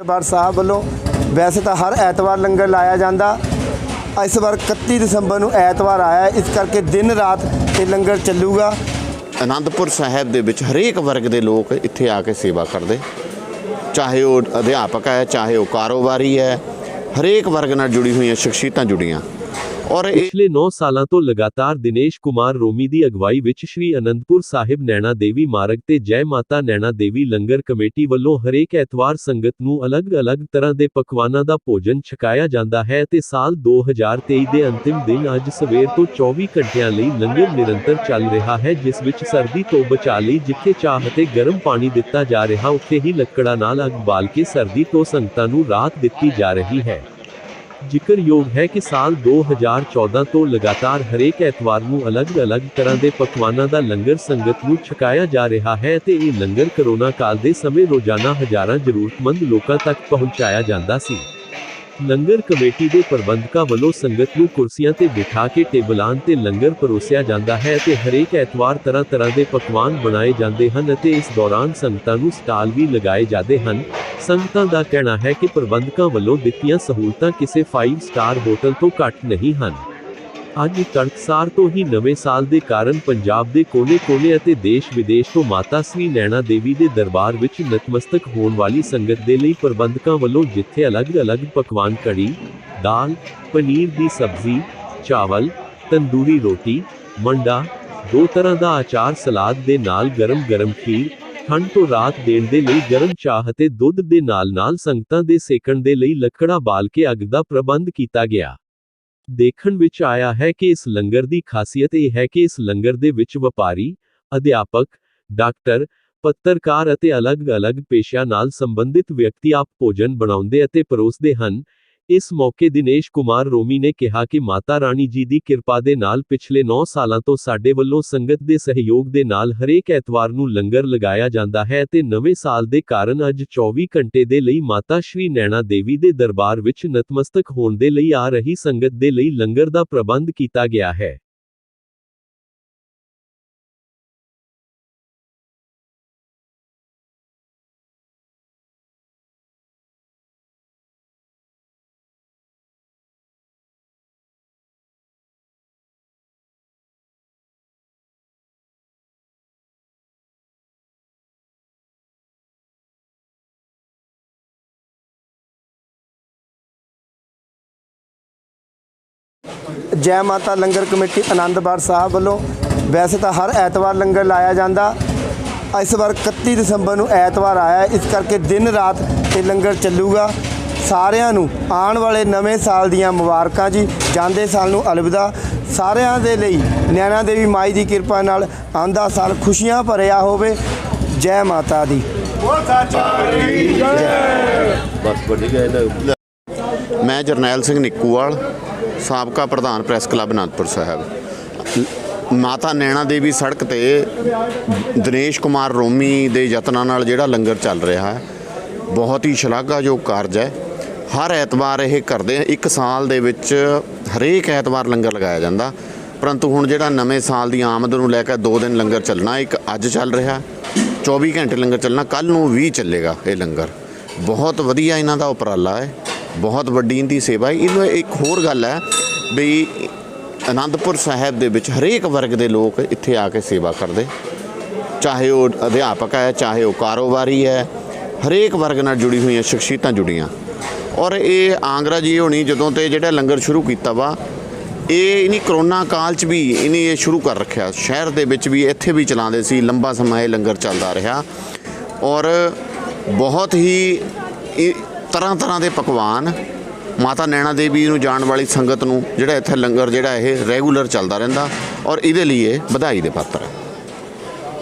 ਦਰਬਾਰ ਸਾਹਿਬ ਵੱਲੋਂ ਵੈਸੇ ਤਾਂ ਹਰ ਐਤਵਾਰ ਲੰਗਰ ਲਾਇਆ ਜਾਂਦਾ। ਇਸ ਵਾਰ 31 ਦਸੰਬਰ ਨੂੰ ਐਤਵਾਰ ਆਇਆ ਇਸ ਕਰਕੇ ਦਿਨ ਰਾਤ ਇਹ ਲੰਗਰ ਚੱਲੂਗਾ। ਅਨੰਦਪੁਰ ਸਾਹਿਬ ਦੇ ਵਿੱਚ ਹਰੇਕ ਵਰਗ ਦੇ ਲੋਕ ਇੱਥੇ ਆ ਕੇ ਸੇਵਾ ਕਰਦੇ। ਚਾਹੇ ਉਹ ਅਧਿਆਪਕ ਹੈ, ਚਾਹੇ ਉਹ ਕਾਰੋਬਾਰੀ ਹੈ, ਹਰੇਕ ਵਰਗ ਨਾਲ ਜੁੜੀ ਹੋਈਆਂ ਸ਼ਖਸੀਅਤਾਂ ਜੁੜੀਆਂ। ਔਰ ਪਿਛਲੇ 9 ਸਾਲਾਂ ਤੋਂ ਲਗਾਤਾਰ ਦਿਨੇਸ਼ ਕੁਮਾਰ ਰੋਮੀ ਦੀ ਅਗਵਾਈ ਵਿੱਚ ਸ਼੍ਰੀ ਅਨੰਦਪੁਰ ਸਾਹਿਬ ਨੈਣਾ ਦੇਵੀ ਮਾਰਗ ਤੇ ਜੈ ਮਾਤਾ ਨੈਣਾ ਦੇਵੀ ਲੰਗਰ ਕਮੇਟੀ ਵੱਲੋਂ ਹਰੇਕ ਐਤਵਾਰ ਸੰਗਤ ਨੂੰ ਅਲੱਗ-ਅਲੱਗ ਤਰ੍ਹਾਂ ਦੇ ਪਕਵਾਨਾਂ ਦਾ ਭੋਜਨ ਛਕਾਇਆ ਜਾਂਦਾ ਹੈ ਤੇ ਸਾਲ 2023 ਦੇ ਅੰਤਿਮ ਦਿਨ ਅੱਜ ਸਵੇਰ ਤੋਂ 24 ਘੰਟਿਆਂ ਲਈ ਲੰਗਰ ਨਿਰੰਤਰ ਚੱਲ ਰਿਹਾ ਹੈ, ਜਿਸ ਵਿੱਚ ਸਰਦੀ ਤੋਂ ਬਚਾ ਲਈ ਜਿੱਥੇ ਚਾਹ ਅਤੇ ਗਰਮ ਪਾਣੀ ਦਿੱਤਾ ਜਾ ਰਿਹਾ, ਉੱਥੇ ਹੀ ਲੱਕੜਾਂ ਨਾਲ ਅੱਗ ਬਾਲ ਕੇ ਸਰਦੀ ਤੋਂ ਸੰਗਤਾਂ ਨੂੰ ਰਾਹਤ ਦਿੱਤੀ ਜਾ ਰਹੀ ਹੈ। ਜ਼ਿਕਰਯੋਗ ਹੈ ਕਿ ਸਾਲ 2014 ਤੋਂ ਲਗਾਤਾਰ ਹਰੇਕ ਐਤਵਾਰ ਨੂੰ ਅਲੱਗ-ਅਲੱਗ ਤਰ੍ਹਾਂ ਦੇ ਪਕਵਾਨਾਂ ਦਾ ਲੰਗਰ ਸੰਗਤ ਨੂੰ ਛਕਾਇਆ ਜਾ ਰਿਹਾ ਹੈ ਤੇ ਇਹ ਲੰਗਰ ਕਰੋਨਾ ਕਾਲ ਦੇ ਸਮੇਂ ਰੋਜ਼ਾਨਾ ਹਜ਼ਾਰਾਂ ਜ਼ਰੂਰਤਮੰਦ ਲੋਕਾਂ ਤੱਕ ਪਹੁੰਚਾਇਆ ਜਾਂਦਾ ਸੀ। ਲੰਗਰ ਕਮੇਟੀ ਦੇ ਪ੍ਰਬੰਧਕਾਂ ਵੱਲੋਂ ਸੰਗਤ ਨੂੰ ਕੁਰਸੀਆਂ ਤੇ ਬਿਠਾ ਕੇ ਟੇਬਲਾਂ ਤੇ ਲੰਗਰ ਪਰੋਸਿਆ ਜਾਂਦਾ ਹੈ ਤੇ ਹਰੇਕ ਐਤਵਾਰ ਤਰ੍ਹਾਂ-ਤਰ੍ਹਾਂ ਦੇ ਪਕਵਾਨ ਬਣਾਏ ਜਾਂਦੇ ਹਨ ਅਤੇ ਇਸ ਦੌਰਾਨ ਸੰਗਤਾਂ ਨੂੰ ਸਟਾਲ ਵੀ ਲਗਾਏ ਜਾਂਦੇ ਹਨ। ਸੰਗਤਾਂ ਦਾ ਕਹਿਣਾ ਹੈ ਕਿ ਪ੍ਰਬੰਧਕਾਂ ਵੱਲੋਂ ਦਿੱਤੀਆਂ ਸਹੂਲਤਾਂ ਕਿਸੇ 5 ਸਟਾਰ ਹੋਟਲ ਤੋਂ ਘੱਟ ਨਹੀਂ ਹਨ। ਅੱਜ ਤੜਕਸਾਰ ਤੋਂ ਹੀ ਨਵੇਂ ਸਾਲ ਦੇ ਕਾਰਨ ਪੰਜਾਬ ਦੇ ਕੋਨੇ-ਕੋਨੇ ਅਤੇ ਦੇਸ਼-ਵਿਦੇਸ਼ ਤੋਂ ਮਾਤਾ ਸ੍ਰੀ ਨੈਣਾ ਦੇਵੀ ਦੇ ਦਰਬਾਰ ਵਿੱਚ ਨਤਮਸਤਕ ਹੋਣ ਵਾਲੀ ਸੰਗਤ ਦੇ ਲਈ ਪ੍ਰਬੰਧਕਾਂ ਵੱਲੋਂ ਜਿੱਥੇ ਅਲੱਗ-ਅਲੱਗ ਪਕਵਾਨ ਕੜੀ, ਦਾਲ, ਪਨੀਰ ਦੀ ਸਬਜ਼ੀ, ਚਾਵਲ, ਤੰਦੂਰੀ ਰੋਟੀ, ਮੰਡਾ, ਦੋ ਤਰ੍ਹਾਂ ਦਾ ਅਚਾਰ ਸਲਾਦ ਦੇ ਨਾਲ ਗਰਮ-ਗਰਮ ਖੀਰ, ਠੰਡ ਤੋਂ ਰਾਤ ਦੇਣ ਦੇ ਲਈ ਗਰਮ ਚਾਹ ਅਤੇ ਦੁੱਧ ਦੇ ਨਾਲ-ਨਾਲ ਸੰਗਤਾਂ ਦੇ ਸੇਕਣ ਦੇ ਲਈ ਲੱਕੜਾਂ ਬਾਲ ਕੇ ਅੱਗ ਦਾ ਪ੍ਰਬੰਧ ਕੀਤਾ ਗਿਆ। ਦੇਖਣ ਵਿੱਚ ਆਇਆ ਹੈ ਕਿ ਇਸ ਲੰਗਰ ਦੀ ਖਾਸੀਅਤ ਇਹ ਹੈ ਕਿ ਇਸ ਲੰਗਰ ਦੇ ਵਿੱਚ ਵਪਾਰੀ, ਅਧਿਆਪਕ, ਡਾਕਟਰ, ਪੱਤਰਕਾਰ ਅਤੇ ਅਲੱਗ-ਅਲੱਗ ਪੇਸ਼ਿਆਂ ਨਾਲ ਸੰਬੰਧਿਤ ਵਿਅਕਤੀ ਆਪ ਭੋਜਨ ਬਣਾਉਂਦੇ ਅਤੇ ਪਰੋਸਦੇ ਹਨ। ਇਸ ਮੌਕੇ ਦਿਨੇਸ਼ ਕੁਮਾਰ ਰੋਮੀ ਨੇ ਕਿਹਾ ਕਿ ਮਾਤਾ ਰਾਣੀ ਜੀ ਦੀ ਕਿਰਪਾ ਦੇ ਨਾਲ ਪਿਛਲੇ 9 ਸਾਲਾਂ ਤੋਂ ਸਾਡੇ ਵੱਲੋਂ ਸੰਗਤ ਦੇ ਸਹਿਯੋਗ ਦੇ ਨਾਲ ਹਰੇਕ ਐਤਵਾਰ ਨੂੰ ਲੰਗਰ ਲਗਾਇਆ ਜਾਂਦਾ ਹੈ ਤੇ ਨਵੇਂ ਸਾਲ ਦੇ ਕਾਰਨ ਅੱਜ 24 ਘੰਟੇ ਦੇ ਲਈ ਮਾਤਾ ਸ਼੍ਰੀ ਨੈਣਾ ਦੇਵੀ ਦੇ ਦਰਬਾਰ ਵਿੱਚ ਨਤਮਸਤਕ ਹੋਣ ਦੇ ਲਈ ਆ ਰਹੀ ਸੰਗਤ ਦੇ ਲਈ ਲੰਗਰ ਦਾ ਪ੍ਰਬੰਧ ਕੀਤਾ ਗਿਆ ਹੈ। ਜੈ ਮਾਤਾ ਲੰਗਰ ਕਮੇਟੀ ਆਨੰਦਬਾੜ ਸਾਹਿਬ ਵੱਲੋਂ ਵੈਸੇ ਤਾਂ ਹਰ ਐਤਵਾਰ ਲੰਗਰ ਲਾਇਆ ਜਾਂਦਾ। ਇਸ ਵਾਰ 31 ਦਸੰਬਰ ਨੂੰ ਐਤਵਾਰ ਆਇਆ ਇਸ ਕਰਕੇ ਦਿਨ ਰਾਤ ਇਹ ਲੰਗਰ ਚੱਲੂਗਾ। ਸਾਰਿਆਂ ਨੂੰ ਆਉਣ ਵਾਲੇ ਨਵੇਂ ਸਾਲ ਦੀਆਂ ਮੁਬਾਰਕਾਂ ਜੀ। ਜਾਂਦੇ ਸਾਲ ਨੂੰ ਅਲਵਿਦਾ। ਸਾਰਿਆਂ ਦੇ ਲਈ ਨੈਣਾ ਦੇਵੀ ਮਾਈ ਦੀ ਕਿਰਪਾ ਨਾਲ ਆਂਦਾ ਸਾਲ ਖੁਸ਼ੀਆਂ ਭਰਿਆ ਹੋਵੇ। ਜੈ ਮਾਤਾ ਦੀ। ਮੈਂ ਜਰਨੈਲ ਸਿੰਘ ਨਿੱਕੂਵਾਲ। ਸਾਬਕਾ ਪ੍ਰਧਾਨ ਪ੍ਰੈਸ ਕਲੱਬ ਅਨੰਦਪੁਰ ਸਾਹਿਬ। ਮਾਤਾ ਨੈਣਾ ਦੇਵੀ ਸੜਕ ਤੇ ਦਿਨੇਸ਼ ਕੁਮਾਰ ਰੋਮੀ ਦੇ ਯਤਨਾਂ ਨਾਲ ਜਿਹੜਾ ਲੰਗਰ ਚੱਲ ਰਿਹਾ ਹੈ, ਬਹੁਤ ਹੀ ਸ਼ਲਾਘਾਯੋਗ ਕਾਰਜ ਹੈ। ਹਰ ਐਤਵਾਰ ਇਹ ਕਰਦੇ ਆ ਇੱਕ ਸਾਲ ਦੇ ਵਿੱਚ ਹਰੇਕ ਐਤਵਾਰ ਲੰਗਰ ਲਗਾਇਆ ਜਾਂਦਾ। ਪਰੰਤੂ ਹੁਣ ਜਿਹੜਾ ਨਵੇਂ ਸਾਲ ਦੀ ਆਮਦ ਨੂੰ ਲੈ ਕੇ ਦੋ ਦਿਨ ਲੰਗਰ ਚੱਲਣਾ, ਇੱਕ ਅੱਜ ਚੱਲ ਰਿਹਾ 24 ਘੰਟੇ ਲੰਗਰ ਚੱਲਣਾ ਕੱਲ ਨੂੰ ਵੀ ਚੱਲੇਗਾ ਇਹ ਲੰਗਰ। ਬਹੁਤ ਵਧੀਆ ਇਹਨਾਂ ਦਾ ਉਪਰਾਲਾ ਹੈ। ਬਹੁਤ ਵੱਡੀ ਇਹਦੀ ਸੇਵਾ ਹੈ। ਇਹਨੂੰ ਇੱਕ ਹੋਰ ਗੱਲ ਹੈ ਵੀ ਅਨੰਦਪੁਰ ਸਾਹਿਬ ਦੇ ਵਿੱਚ ਹਰੇਕ ਵਰਗ ਦੇ ਲੋਕ ਇੱਥੇ ਆ ਕੇ ਸੇਵਾ ਕਰਦੇ। ਚਾਹੇ ਉਹ ਅਧਿਆਪਕ ਹੈ, ਚਾਹੇ ਉਹ ਕਾਰੋਬਾਰੀ ਹੈ, ਹਰੇਕ ਵਰਗ ਨਾਲ ਜੁੜੀ ਹੋਈਆਂ ਸ਼ਖਸੀਅਤਾਂ ਜੁੜੀਆਂ। ਔਰ ਇਹ ਆਂਗਰਾ ਜੀ ਹੋਣੀ ਜਦੋਂ ਤੇ ਜਿਹੜਾ ਲੰਗਰ ਸ਼ੁਰੂ ਕੀਤਾ ਵਾ, ਇਹ ਇਨੀ ਕਰੋਨਾ ਕਾਲ ਚ ਵੀ ਇਹਨੇ ਇਹ ਸ਼ੁਰੂ ਕਰ ਰੱਖਿਆ। ਸ਼ਹਿਰ ਦੇ ਵਿੱਚ ਵੀ ਇੱਥੇ ਵੀ ਚਲਾਉਂਦੇ ਸੀ, ਲੰਬਾ ਸਮਾਂ ਇਹ ਲੰਗਰ ਚੱਲਦਾ ਰਿਹਾ। ਔਰ ਬਹੁਤ ਹੀ ਤਰ੍ਹਾਂ ਤਰ੍ਹਾਂ ਦੇ ਪਕਵਾਨ ਮਾਤਾ ਨੈਣਾ ਦੇਵੀ ਨੂੰ ਜਾਣ ਵਾਲੀ ਸੰਗਤ ਨੂੰ ਜਿਹੜਾ ਇੱਥੇ ਲੰਗਰ ਜਿਹੜਾ ਇਹ ਰੈਗੂਲਰ ਚੱਲਦਾ ਰਹਿੰਦਾ ਔਰ ਇਹਦੇ ਲਈ ਇਹ ਵਧਾਈ ਦੇ ਪਾਤਰ ਹੈ।